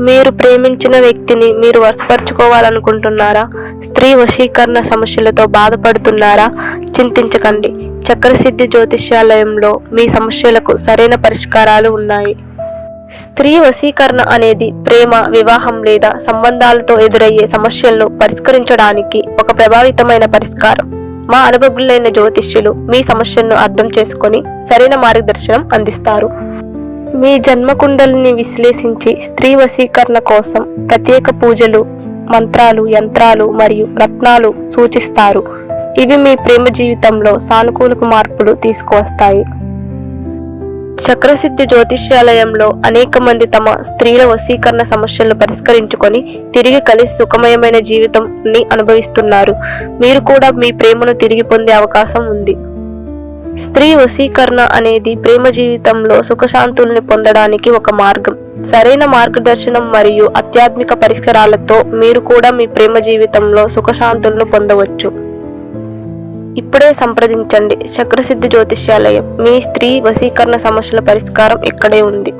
మీరు ప్రేమించిన వ్యక్తిని మీరు వశపరుచుకోవాలనుకుంటున్నారా? స్త్రీ వశీకరణ సమస్యలతో బాధపడుతున్నారా? చింతించకండి. చక్రసిద్ధి జ్యోతిష్యాలయంలో మీ సమస్యలకు సరైన పరిష్కారాలు ఉన్నాయి. స్త్రీ వశీకరణ అనేది ప్రేమ వివాహం లేదా సంబంధాలతో ఎదురయ్యే సమస్యలను పరిష్కరించడానికి ఒక ప్రభావితమైన పరిష్కారం. మా అనుభవులైన జ్యోతిష్యులు మీ సమస్యలను అర్థం చేసుకొని సరైన మార్గదర్శనం అందిస్తారు. మీ జన్మకుండలిని విశ్లేషించి స్త్రీ వశీకరణ కోసం ప్రత్యేక పూజలు మంత్రాలు యంత్రాలు మరియు రత్నాలు సూచిస్తారు. ఇవి మీ ప్రేమ జీవితంలో సానుకూల మార్పులు తీసుకువస్తాయి. చక్రసిద్ధి జ్యోతిష్యాలయంలో అనేక మంది తమ స్త్రీల వశీకరణ సమస్యలను పరిష్కరించుకొని తిరిగి కలిసి సుఖమయమైన జీవితంని అనుభవిస్తున్నారు. మీరు కూడా మీ ప్రేమను తిరిగి పొందే అవకాశం ఉంది. స్త్రీ వశీకరణ అనేది ప్రేమ జీవితంలో సుఖశాంతుల్ని పొందడానికి ఒక మార్గం. సరైన మార్గదర్శనం మరియు ఆధ్యాత్మిక పరిష్కారాలతో మీరు కూడా మీ ప్రేమ జీవితంలో సుఖశాంతులను పొందవచ్చు. ఇప్పుడే సంప్రదించండి. చక్రసిద్ధి జ్యోతిష్యాలయం. మీ స్త్రీ వశీకరణ సమస్యల పరిష్కారం ఇక్కడే ఉంది.